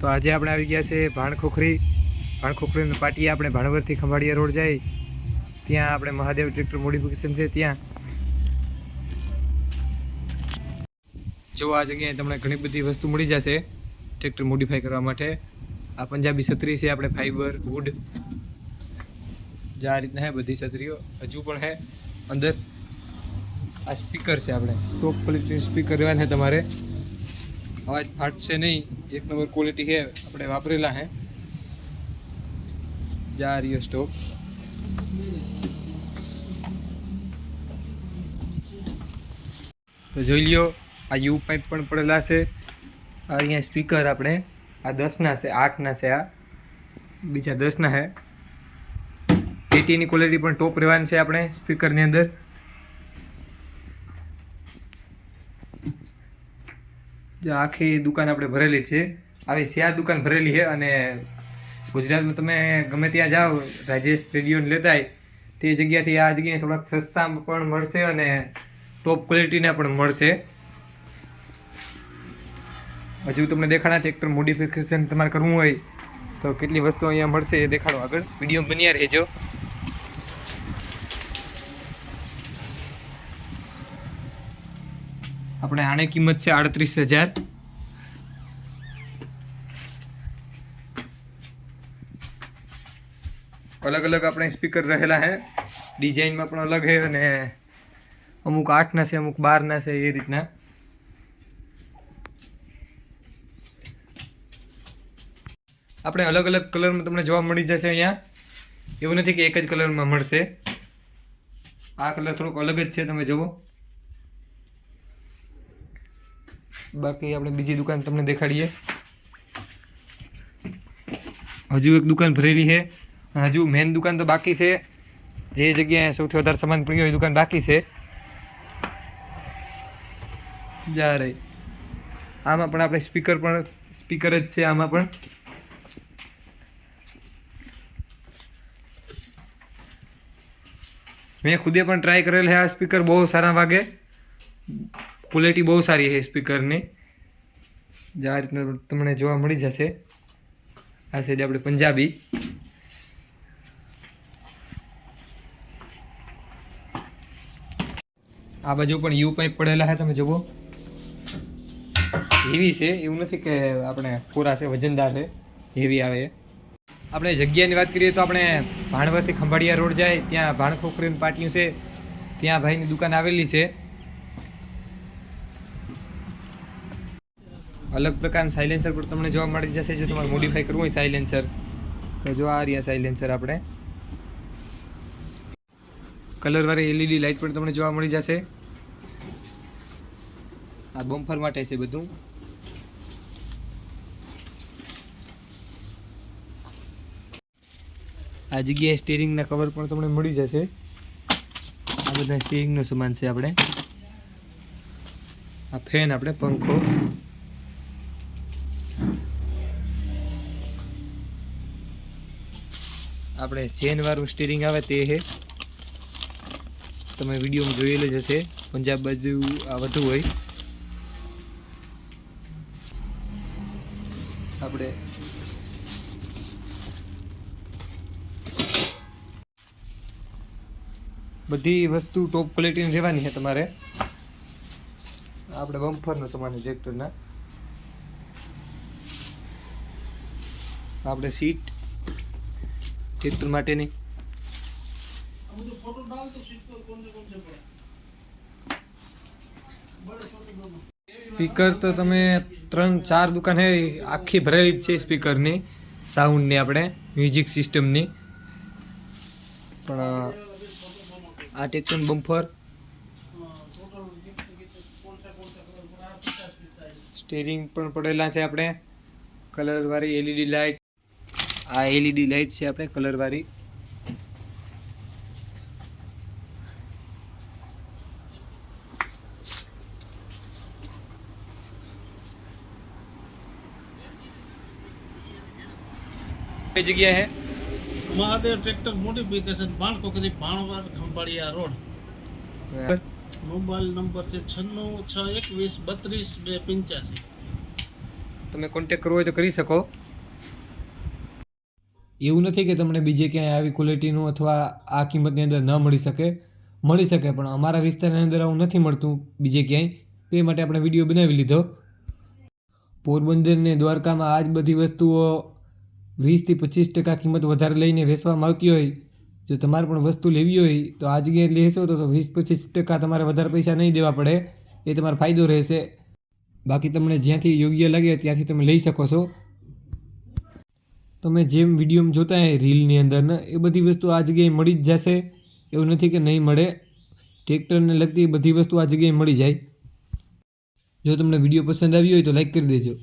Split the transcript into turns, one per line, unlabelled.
તો આજે આપણે આવી ગયા છે ભાણખોખરી. ભાણખોખરીનું પાટીએ આપણે ભાણવરથી ખંભાળિયા રોડ જાય. ત્યાં આપણે મહાદેવ ટ્રેક્ટર મોડિફિકેશન છે ત્યાં. જો આ જગ્યાએ તમને ઘણી બધી વસ્તુ મળી જશે ટ્રેક્ટર મોડિફાઈ કરવા માટે. આ પંજાબી છત્રી છે, આપણે ફાઈબર, વુડ. જે આ રીતના હે બધી છત્રીઓ. હજુ પણ હે અંદર. આ સ્પીકર છે આપણે. ટોપ ક્વોલિટી સ્પીકર રહેવાના તમારે. અવાજ ફાટશે નહીં. એક નંબર ક્વોલિટી છે. આપણે વાપરેલા હે. જા રહ્યો સ્ટોપ તો જોઈ લ્યો, આ યુ પાઇપ પણ પડેલા છે. અહીંયા સ્પીકર આપણે. આ દસના છે, આઠના છે આ. બીજા દસના છે એટીની ક્વોલિટી પણ ટોપ રહેવાની છે આપણે સ્પીકરની અંદર. આખી દુકાન આપણે ભરેલી છે. આવી શિયાર દુકાન ભરેલી છે અને ગુજરાતમાં તમે ગમે ત્યાં જાઓ, રાજેશ લેતા લેતાય તે જગ્યાથી આ જગ્યાએ થોડાક સસ્તા પણ મળશે અને ટોપ ક્વોલિટીના પણ મળશે. હજુ તમને દેખાડા ટ્રેક્ટર મોડિફિકેશન તમારે કરવું હોય તો કેટલી વસ્તુ અહીંયા મળશે એ દેખાડો આગળ. વીડિયો બન્યા રહેજો. આપણે આને કિંમત છે આડત્રીસ હજાર. અલગ અલગ આપણે સ્પીકર રહેલા હે. ડિઝાઇનમાં પણ અલગ છે અને અમુક આઠના છે, અમુક બારના છે, એ રીતના. આપણે અલગ અલગ કલરમાં તમને જોવા મળી જશે અહીંયા. એવું નથી કે એક જ કલરમાં મળશે. આ કલર થોડોક અલગ જ છે, તમે જુઓ. બાકી આપણે બીજી દુકાન તમને દેખાડીએ. હજુ એક દુકાન ભરેલી છે. હજુ મેન દુકાન તો બાકી છે. જે જગ્યાએ સૌથી વધારે સામાન પડ્યો એ દુકાન બાકી છે. જા રહી આમાં પણ આપણે સ્પીકર પણ સ્પીકર જ છે આમાં પણ. મેં ખુદે પણ ટ્રાય કરેલ છે આ સ્પીકર બહુ સારા વાગે. ક્વોલિટી બહુ સારી છે સ્પીકરની જે આ રીતના તમને જોવા મળી જશે. આ સાઈડ આપણે પંજાબી. આ બાજુ પણ યુ પાઇપ પડેલા છે, તમે જુઓ. હેવી છે, એવું નથી કે આપણે પૂરા છે, વજનદાર છે. હેવી આવે આપણે જગ્યાની વાત કરીએ તો આપણે ભાણવરથી ખંભાળિયા રોડ જાય, ત્યાં ભાણખોખરીનું પાટિયું છે. ત્યાં ભાઈની દુકાન આવેલી છે. અલગ પ્રકારના સાયલેન્સર પણ તમને જોવા મળી જશે. જો તમારે મોડિફાઈ કરવું હોય સાયલેન્સર તો જો આ રહ્યા સાયલેન્સર આપણે. કલરવાળી એલઈડી લાઇટ પણ તમને જોવા મળી જશે. આ બમ્ફર માટે છે બધું. આ જગ્યાએ સ્ટીરિંગના કવર પણ તમને મળી જશે. આ બધા સ્ટીરિંગનો સામાન છે આપણે. આ ફેન આપણે પંખો. આપણે ચેન વાળું સ્ટીરિંગ આવે તે છે તમે વિડીયોમાં જોયેલું જ હશે. પંજાબ બાજુ આ વધુ હોય. આપણે બધી વસ્તુ ટોપ ક્વોલિટીની રહેવાની છે તમારે. આપણે બમ્ફરનો સામાન છે આપણે સીટ ટ્રેક્ટર માટેની. સ્પીકર તો તમે ત્રણ, ચાર દુકાન આખી ભરેલી જ છે સ્પીકરની, સાઉન્ડની આપણે, મ્યુઝિક સિસ્ટમની. પણ, આ ટેક્ટન બમ્ફર. સ્ટેરિંગ પણ પડેલા છે આપણે. કલરવાળી એલઈડી લાઇટ. આ એલઈડી લાઇટ છે આપણે કલરવાળી કઈ જગ્યા હે?
Mahadev tractor modification Bhankokri Bhanvad Khambhalia road. Mobile number છે છન્નું છ એકવીસ બત્રીસ બે પંચ્યાસી.
તમે કોન્ટેક કરવો હોય તો કરી શકો. એવું નથી કે તમને બીજે ક્યાંય આવી ક્વોલિટીનું અથવા આ કિંમતની અંદર ન મળી શકે. મળી શકે પણ અમારા વિસ્તારની અંદર આવું નથી મળતું બીજે ક્યાંય. તે માટે આપણે વીડિયો બનાવી લીધો. પોરબંદરને દ્વારકામાં આ જ બધી વસ્તુઓ વીસથી પચીસ ટકા કિંમત વધારે લઈને વેચવામાં આવતી હોય, જો તમારે પણ વસ્તુ લેવી હોય, તો આ જગ્યાએ લેશો તો વીસ પચીસ ટકા તમારે વધારે પૈસા નહીં દેવા પડે. એ તમારો ફાયદો રહેશે. બાકી તમને જ્યાંથી યોગ્ય લાગે ત્યાંથી તમે લઈ શકો છો. તમે જેમ વિડીયોમાં જોતા હોય રીલની અંદર ને એ બધી વસ્તુ આ જગ્યાએ મળી જ જશે. એવું નથી કે નહીં મળે. ટ્રેક્ટરને લગતી બધી વસ્તુ આ જગ્યાએ મળી જાય. જો તમને વીડિયો પસંદ આવ્યો હોય તો લાઈક કરી દેજો.